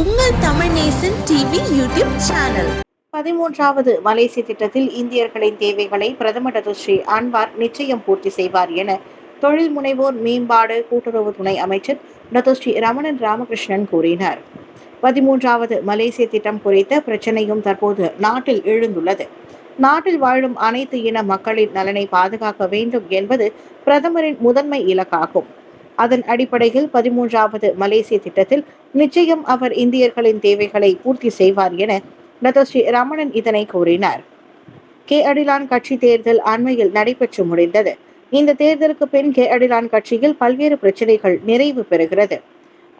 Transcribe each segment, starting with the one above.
உங்கள் Tamil Nesan TV YouTube channel. பதிமூன்றாவது மலேசிய திட்டத்தில் இந்தியர்களின் தேவைகளை பிரதமர் டத்து ஸ்ரீ அன்வார் நிச்சயம் பூர்த்தி செய்வார் என தொழில் முனைவோர் மேம்பாடு கூட்டுறவு துணை அமைச்சர் டத்து ஸ்ரீ ரமணன் ராமகிருஷ்ணன் கூறினார். பதிமூன்றாவது மலேசிய திட்டம் குறித்த பிரச்சனையும் தற்போது நாட்டில் எழுந்துள்ளது. நாட்டில் வாழும் அனைத்து இன மக்களின் நலனை பாதுகாக்க வேண்டும் என்பது பிரதமரின் முதன்மை இலக்காகும். அதன் அடிப்படையில் பதிமூன்றாவது மலேசிய திட்டத்தில் நிச்சயம் அவர் இந்தியர்களின் தேவைகளை பூர்த்தி செய்வார் என நதஸ்ரீ ரமணன் இதனை கூறினார். கே அடிலான் கட்சி தேர்தல் அண்மையில் நடைபெற்று முடிந்தது. இந்த தேர்தலுக்கு பின் கே அடிலான் கட்சியில் பல்வேறு பிரச்சனைகள் நிறைவு பெறுகிறது.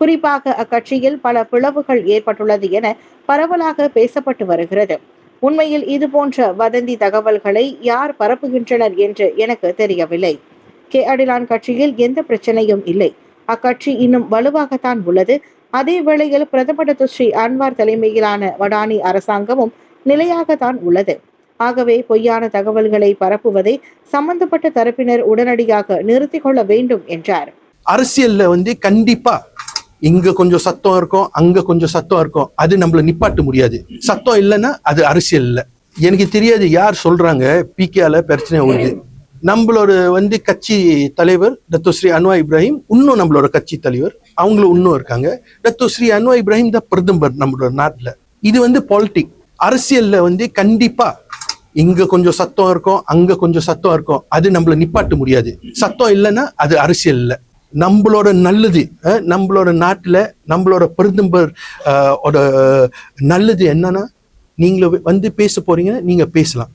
குறிப்பாக அக்கட்சியில் பல பிளவுகள் ஏற்பட்டுள்ளது என பரவலாக பேசப்பட்டு வருகிறது. உண்மையில் இது போன்ற வதந்தி தகவல்களை யார் பரப்புகின்றனர் என்று எனக்கு தெரியவில்லை. கே அடிலான் கட்சியில் எந்த பிரச்சனையும் இல்லை. அக்கட்சி இன்னும் வலுவாகத்தான் உள்ளது. அதே வேளையில் பிரதமர் ஸ்ரீ அன்வார் தலைமையிலான வடானி அரசாங்கமும் நிலையாகத்தான் உள்ளது. ஆகவே பொய்யான தகவல்களை பரப்புவதை சம்பந்தப்பட்ட தரப்பினர் உடனடியாக நிறுத்திக் கொள்ள வேண்டும் என்றார். அரசியல்ல வந்து கண்டிப்பா இங்க கொஞ்சம் சத்தம் இருக்கும் அங்க கொஞ்சம் சத்தம் இருக்கும். அது நம்மள நிப்பாட்ட முடியாது. சத்தம் இல்லைன்னா அது அரசியல் இல்ல. எனக்கு தெரியாது யார் சொல்றாங்க. பிகேல பிரச்சனை வருது. நம்மளோட வந்து கட்சி தலைவர் டத்து ஸ்ரீ அன்வா இப்ராஹிம் இன்னும் நம்மளோட கட்சி தலைவர். அவங்களும் இன்னும் இருக்காங்க. டத்து ஸ்ரீ அன்வா இப்ராஹிம் தான் பிரதமர் நம்மளோட நாட்டில். இது வந்து பாலிட்டிக் அரசியலில் வந்து கண்டிப்பாக இங்க கொஞ்சம் சத்தம் இருக்கும் அங்க கொஞ்சம் சத்தம் இருக்கும். அது நம்மள நிப்பாட்ட முடியாது. சத்தம் இல்லைன்னா அது அரசியல் இல்லை. நம்மளோட நல்லது நம்மளோட நாட்டில் நம்மளோட பிரதமர் ஓட நல்லது என்னன்னா நீங்கள வந்து பேச போறீங்கன்னா நீங்க பேசலாம்.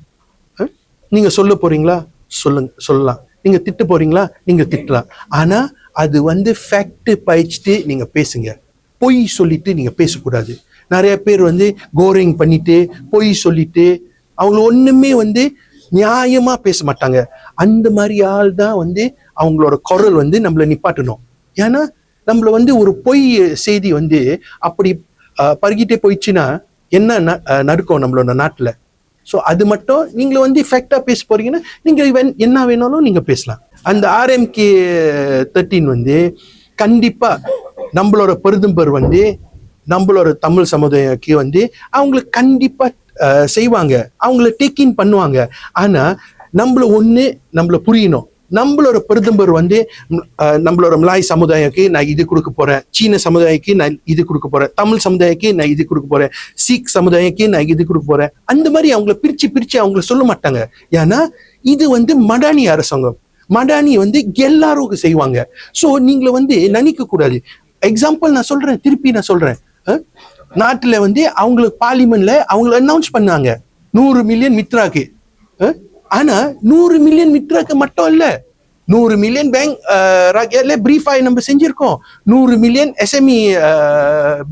அஹ், நீங்க சொல்ல போறீங்களா? சொல்லுங்க சொல்லலாம். நீங்க திட்டு போறீங்களா? நீங்க திட்டலாம். ஆனா அது வந்து ஃபேக்ட் பயிச்சுட்டு நீங்க பேசுங்க. பொய் சொல்லிட்டு நீங்க பேசக்கூடாது. நிறைய பேர் வந்து கோரிங் பண்ணிட்டு பொய் சொல்லிட்டு அவங்க ஒண்ணுமே வந்து நியாயமா பேச மாட்டாங்க. அந்த மாதிரி ஆள் தான் வந்து அவங்களோட குரல் வந்து நம்மளை நிப்பாட்டணும். ஏன்னா நம்மள வந்து ஒரு பொய் செய்தி வந்து அப்படி பருகிட்டே போயிடுச்சுன்னா என்ன ந- நம்மளோட நாட்டுல? ஸோ அது மட்டும் நீங்கள் வந்து ஃபேக்டா பேச போகிறீங்கன்னா நீங்கள் என்ன வேணாலும் நீங்கள் பேசலாம். அந்த ஆர்எம்கே தேர்ட்டீன் வந்து கண்டிப்பாக நம்மளோட பெருதும்பர் வந்து நம்மளோட தமிழ் சமுதாயக்கு வந்து அவங்களுக்கு கண்டிப்பாக செய்வாங்க. அவங்கள டேக் இன் பண்ணுவாங்க. ஆனால் நம்மள ஒன்று நம்மள புரியணும். நம்மளோட பிரதமர் வந்து நம்மளோட மலாய் சமுதாயக்கு நான் இது கொடுக்க போறேன். சீன சமுதாயக்கு நான் இது கொடுக்க போறேன். தமிழ் சமுதாயக்கு நான் இது கொடுக்க போறேன். சீக் சமுதாயக்கு நான் இது கொடுக்க போறேன். அந்த மாதிரி அவங்கள பிரிச்சு பிரிச்சு அவங்கள சொல்ல மாட்டாங்க. ஏன்னா இது வந்து மடானி அரசாங்கம். மடானி வந்து எல்லாரும் செய்வாங்க. ஸோ நீங்கள வந்து நினைக்க கூடாது. எக்ஸாம்பிள் நான் சொல்றேன். திருப்பி நான் சொல்றேன். நாட்டில் வந்து அவங்களுக்கு பார்லிமெண்ட்ல அவங்கள அனௌன்ஸ் பண்ணாங்க. நூறு மில்லியன் மித்ராக்கு. ஆனா நூறு மில்லியன் மித்ராக்கு மட்டும் இல்ல. நூறு மில்லியன் பேங்க் ராகியால பிரீஃப் ஆகி நம்ம செஞ்சிருக்கோம். நூறு மில்லியன் எஸ்எம்இ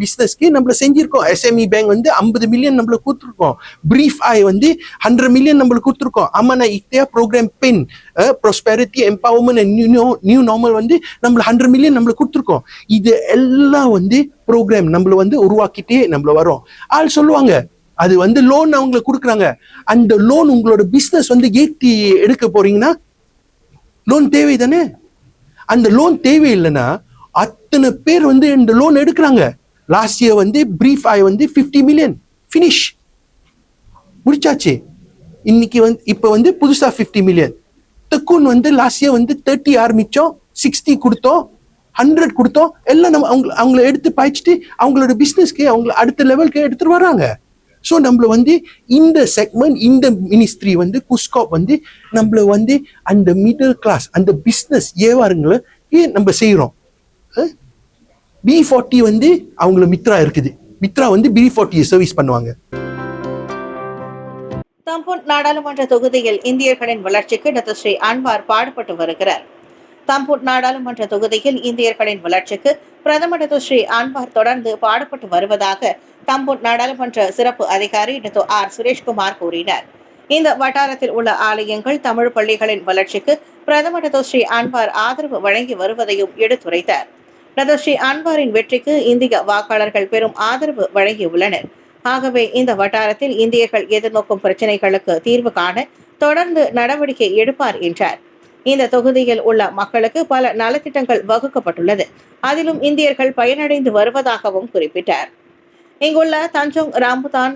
பிஸ்னஸ்க்கு நம்மள செஞ்சிருக்கோம். எஸ்எம்இ பேங்க் வந்து ஐம்பது மில்லியன் நம்மள கொடுத்துருக்கோம். பிரீஃப் ஆய் வந்து ஹண்ட்ரட் மில்லியன் நம்மளுக்கு கொடுத்துருக்கோம். ஆமா நான் இத்தையா program pen prosperity empowerment new new normal வந்து நம்மள ஹண்ட்ரட் மில்லியன் நம்மளுக்கு கொடுத்துருக்கோம். இது எல்லாம் வந்து ப்ரோக்ராம் நம்மள வந்து உருவாக்கிட்டே நம்மள வரோம். ஆள் சொல்லுவாங்க அது வந்து லோன் அவங்களுக்கு கொடுக்குறாங்க. அந்த லோன் உங்களோட பிஸ்னஸ் வந்து ஏற்றி எடுக்க போறீங்கன்னா லோன் தேவை தானே அந்த லோன் தேவையில்லைன்னா அத்தனை பேர் வந்து இந்த லோன் எடுக்கிறாங்க. லாஸ்ட் இயர் வந்து பிரீஃப் ஆய் வந்து 50 மில்லியன் ஃபினிஷ் முடிச்சாச்சு. இன்னைக்கு வந்து இப்போ வந்து புதுசாக ஃபிஃப்டி மில்லியன் தெக்கூன் வந்து லாஸ்ட் இயர் வந்து தேர்ட்டி ஆரம்பித்தோம் சிக்ஸ்டி கொடுத்தோம் ஹண்ட்ரட் கொடுத்தோம். எல்லாம் நம்ம அவங்க அவங்கள எடுத்து பாய்ச்சிட்டு அவங்களோட பிஸ்னஸ்க்கு அவங்கள அடுத்த லெவலுக்கு எடுத்துகிட்டு வராங்க ஸோ நம்மள வந்து இந்த செக்மெண்ட் இந்த மினிஸ்ட்ரி வந்து குஸ்காப் வந்து நம்மள வந்து அந்த மிடில் கிளாஸ் அந்த பிஸ்னஸ் ஏவாருங்களை ஏன் நம்ம செய்கிறோம் பி ஃபார்ட்டி வந்து அவங்கள மித்ரா இருக்குது. மித்ரா வந்து பி ஃபார்ட்டியை சர்வீஸ் பண்ணுவாங்க. தம்பூன் நாடாளுமன்ற தொகுதியில் இந்தியர்களின் வளர்ச்சிக்கு டத்து ஸ்ரீ அன்வார் பாடுபட்டு வருகிறார். தம்பூர் நாடாளுமன்ற தொகுதியில் இந்தியர்களின் வளர்ச்சிக்கு பிரதமர் ஸ்ரீ அன்பார் தொடர்ந்து பாடுபட்டு வருவதாக தம்பூர் நாடாளுமன்ற சிறப்பு அதிகாரி டத்து ஆர் சுரேஷ்குமார் கூறினார். இந்த வட்டாரத்தில் உள்ள ஆலயங்கள் தமிழ் பள்ளிகளின் வளர்ச்சிக்கு பிரதமர் ஸ்ரீ அன்பார் ஆதரவு வழங்கி வருவதையும் எடுத்துரைத்தார். டத்து ஸ்ரீ அன்பாரின் வெற்றிக்கு இந்திய வாக்காளர்கள் பெரும் ஆதரவு வழங்கியுள்ளனர். ஆகவே இந்த வட்டாரத்தில் இந்தியர்கள் எதிர்நோக்கும் பிரச்சனைகளுக்கு தீர்வு காண தொடர்ந்து நடவடிக்கை எடுப்பார் என்றார். இந்த தொகுதியில் உள்ள மக்களுக்கு பல நலத்திட்டங்கள் வகுக்கப்பட்டுள்ளது. அதிலும் இந்தியர்கள் பயனடைந்து வருவதாகவும் குறிப்பிட்டார். இங்குள்ள தஞ்சோங் ராம்புதான்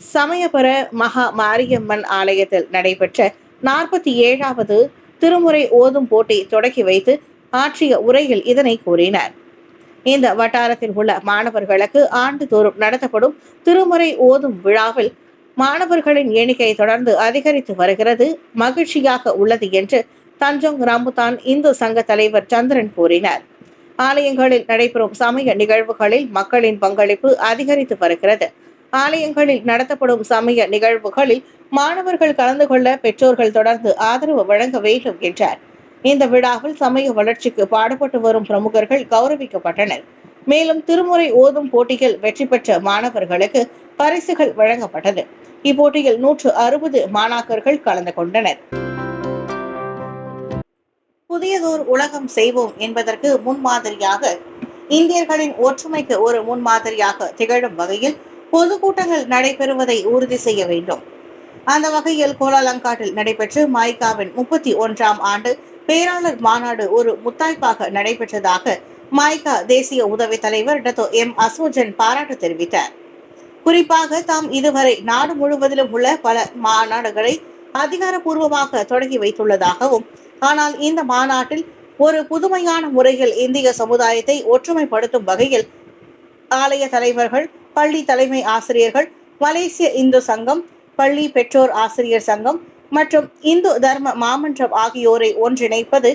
சமயபுர மகா மாரியம்மன் ஆலயத்தில் நடைபெற்ற நாற்பத்தி ஏழாவது திருமுறை ஓதும் போட்டி தொடக்கி வைத்து ஆற்றிய உரையில் இதனை கூறினார். இந்த வட்டாரத்தில் உள்ள மாணவர்களுக்கு ஆண்டுதோறும் நடத்தப்படும் திருமுறை ஓதும் விழாவில் மாணவர்களின் எண்ணிக்கை தொடர்ந்து அதிகரித்து வருகிறது மகிழ்ச்சியாக உள்ளது என்று தஞ்சோங் ராம்புதான் இந்து சங்க தலைவர் சந்திரன் கூறினார். ஆலயங்களில் நடைபெறும் சமய நிகழ்வுகளில் மக்களின் பங்களிப்பு அதிகரித்து வருகிறது. ஆலயங்களில் நடத்தப்படும் சமய நிகழ்வுகளில் மாணவர்கள் கலந்து கொள்ள பெற்றோர்கள் தொடர்ந்து ஆதரவு வழங்க வேண்டும் என்றார். இந்த விழாவில் சமய வளர்ச்சிக்கு பாடுபட்டு வரும் பிரமுகர்கள் கௌரவிக்கப்பட்டனர். மேலும் திருமுறை ஓதும் போட்டியில் வெற்றி பெற்ற மாணவர்களுக்கு பரிசுகள் வழங்கப்பட்டது. இப்போட்டியில் நூற்று அறுபது மாணாக்கர்கள் கலந்து கொண்டனர். புதியதோர் உலகம் செய்வோம் என்பதற்கு முன்மாதிரியாக இந்தியர்களின் ஒற்றுமைக்கு ஒரு முன்மாதிரியாக திகழும் வகையில் பொதுக்கூட்டங்கள் நடைபெறுவதை உறுதி செய்ய வேண்டும். அந்த வகையில் கோலாலங்காட்டில் நடைபெற்று மைகாவின் முப்பத்தி ஒன்றாம் ஆண்டு பேராளர் மாநாடு ஒரு முத்தாய்ப்பாக நடைபெற்றதாக மைகா தேசிய உதவி தலைவர் டத்தோ எம். அசோஜன் பாராட்டு தெரிவித்தார். குறிப்பாக தாம் இதுவரை நாடு முழுவதிலும் உள்ள பல மாநாடுகளை அதிகாரப்பூர்வமாக தொடங்கி வைத்துள்ளதாகவும் ஆனால் இந்த மாநாட்டில் ஒரு புதுமையான முறையில் இந்திய சமுதாயத்தை ஒற்றுமைப்படுத்தும் வகையில் ஆலய தலைவர்கள் பள்ளி தலைமை ஆசிரியர்கள் மலேசிய இந்து சங்கம் பள்ளி பெற்றோர் ஆசிரியர் சங்கம் மற்றும் இந்து தர்ம மாமன்றம் ஆகியோரை ஒன்றிணைப்பது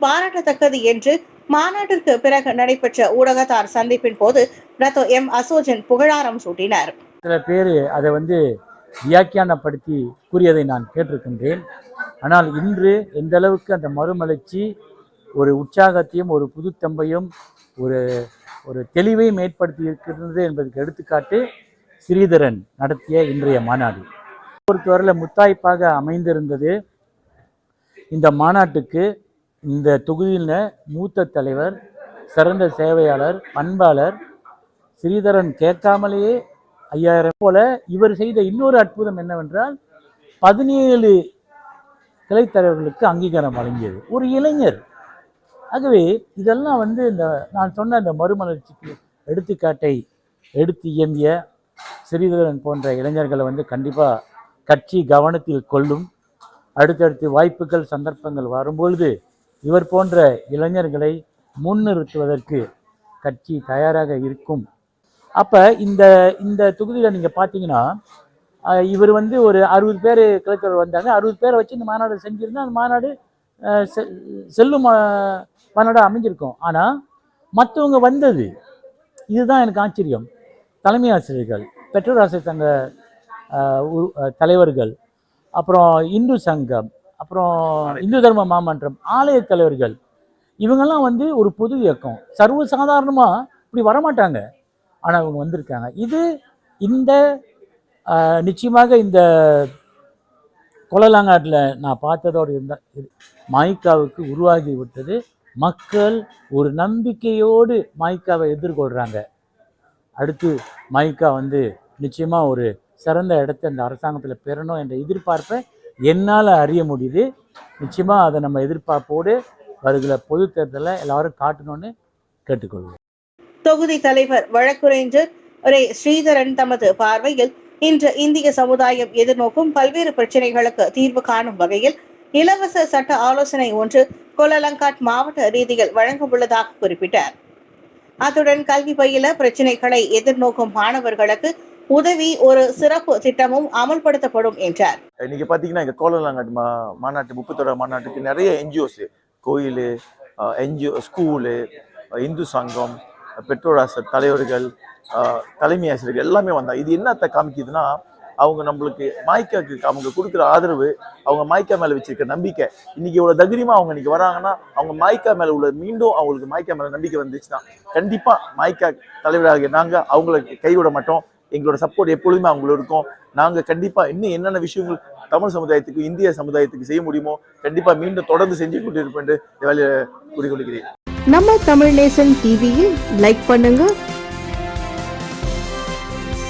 பாராட்டத்தக்கது என்று மாநாட்டிற்கு பிறகு நடைபெற்ற ஊடகத்தார் சந்திப்பின் போது ரத்தோ எம் அசோஜன் புகழாரம் சூட்டினார். சில பேர் அதை வந்து வியாக்கியானப்படுத்தி கூறியதை நான் கேட்டிருக்கின்றேன். ஆனால் இன்று எந்த அளவுக்கு அந்த மறுமலர்ச்சி ஒரு உற்சாகத்தையும் ஒரு புதுத்தம்பையும் ஒரு ஒரு தெளிவையும் ஏற்படுத்தி இருக்கிறது என்பதற்கு எடுத்துக்காட்டு ஸ்ரீதரன் நடத்திய இன்றைய மாநாடு. பொறுத்தவரையில் முத்தாய்ப்பாக அமைந்திருந்தது இந்த மாநாட்டுக்கு இந்த தொகுதியில் மூத்த தலைவர் சிறந்த சேவையாளர் பண்பாளர் ஸ்ரீதரன் கேட்காமலேயே ஐயாயிரம் போல இவர் செய்த இன்னொரு அற்புதம் என்னவென்றால் பதினேழு கிளைத்தலைவர்களுக்கு அங்கீகாரம் வழங்கியது. ஒரு இளைஞர். ஆகவே இதெல்லாம் வந்து இந்த நான் சொன்ன இந்த மறுமலர்ச்சிக்கு எடுத்துக்காட்டை எடுத்து இயம்பிய சிறிதரன் போன்ற இளைஞர்களை வந்து கண்டிப்பாக கட்சி கவனத்தில் கொள்ளும். அடுத்தடுத்து வாய்ப்புகள் சந்தர்ப்பங்கள் வரும்பொழுது இவர் போன்ற இளைஞர்களை முன்னிறுத்துவதற்கு கட்சி தயாராக இருக்கும். அப்போ இந்த இந்த தொகுதியில் நீங்கள் பார்த்தீங்கன்னா இவர் வந்து ஒரு அறுபது பேர் கலெக்டர் வந்தாங்க. அறுபது பேரை வச்சு இந்த மாநாடு செஞ்சிருந்தால் அந்த மாநாடு செ- செல்லும் அஹ், மாநாடாக அமைஞ்சிருக்கும். ஆனால் மற்றவங்க வந்தது. இதுதான் எனக்கு ஆச்சரியம். தலைமை ஆசிரியர்கள் பெற்றோர் ஆசிரியர் சங்க தலைவர்கள் அப்புறம் இந்து சங்கம் அப்புறம் இந்து தர்ம மாமன்றம் ஆலய தலைவர்கள் இவங்கெல்லாம் வந்து ஒரு பொது இயக்கம். சர்வசாதாரணமாக இப்படி வரமாட்டாங்க. ஆனால் இவங்க வந்திருக்காங்க. இது இந்த நிச்சயமாக இந்த கொலலாங்காட்டில் நான் பார்த்ததோடு இருந்த மாய்க்காவுக்கு உருவாகி விட்டது மக்கள் ஒரு நம்பிக்கையோடு மாய்க்காவை எதிர்கொள்கிறாங்க அடுத்து மாய்க்கா வந்து நிச்சயமாக ஒரு சிறந்த இடத்த இந்த அரசாங்கத்தில் பெறணும் என்ற எதிர்பார்ப்பை என்னால் அறிய முடியுது. நிச்சயமாக அதை நம்ம எதிர்பார்ப்போடு வருகிற பொது தேர்தலில் எல்லாரும் காட்டணும்னு கேட்டுக்கொள்வோம் தொகுதி தலைவர் வழக்குரைஞர் ஒரே ஸ்ரீதரன் தமது பார்வையில் இன்று இந்திய சமுதாயம் எதிர்நோக்கும் பல்வேறு பிரச்சனைகளுக்கு தீர்வு காணும் வகையில் இலவச சட்ட ஆலோசனை ஒன்று கோலலங்காட் மாவட்ட ரீதியில் வழங்க உள்ளதாக குறிப்பிட்டார். அத்துடன் கல்வி பயில பிரச்சனைகளை எதிர்நோக்கும் மாணவர்களுக்கு உதவி ஒரு சிறப்பு திட்டமும் அமல்படுத்தப்படும் என்றார். இன்னைக்கு பாத்தீங்கன்னா இங்க கோலலங்காட் மா மாநாட்டு முப்பத்தோட மாநாட்டுக்கு நிறைய என்ஜிஓஸ் கோயில் என்ஜிஓ ஸ்கூலு இந்து சங்கம் பெற்றோர் தலைவர்கள் தலைமை ஆசிரியர்கள் எல்லாமே வந்தாங்க இது என்னத்தை காமிக்குதுன்னா அவங்க நம்மளுக்கு மாய்க்காக்கு அவங்க கொடுக்குற ஆதரவு அவங்க மாய்க்கா மேலே வச்சிருக்க நம்பிக்கை. இன்னைக்கு இவ்வளோ தகிரியமாக அவங்க இன்னைக்கு வராங்கன்னா அவங்க மாய்க்கா மேலே உள்ள மீண்டும் அவங்களுக்கு மாய்க்கா மேலே நம்பிக்கை வந்துச்சுன்னா கண்டிப்பாக மாய்க்கா தலைவராகிய நாங்கள் அவங்கள கைவிட மாட்டோம். எங்களோட சப்போர்ட் எப்பொழுதுமே அவங்களுக்கு இருக்கும். நாங்கள் கண்டிப்பாக இன்னும் என்னென்ன விஷயங்கள் தமிழ் சமுதாயத்துக்கு இந்திய சமுதாயத்துக்கு செய்ய முடியுமோ கண்டிப்பாக மீண்டும் தொடர்ந்து செஞ்சு கொண்டு இருப்பேன் என்று வேலையை கூறிக்கொள்கிறேன். நம்ம தமிழ் நேசன் டிவியில் லைக் பண்ணுங்க.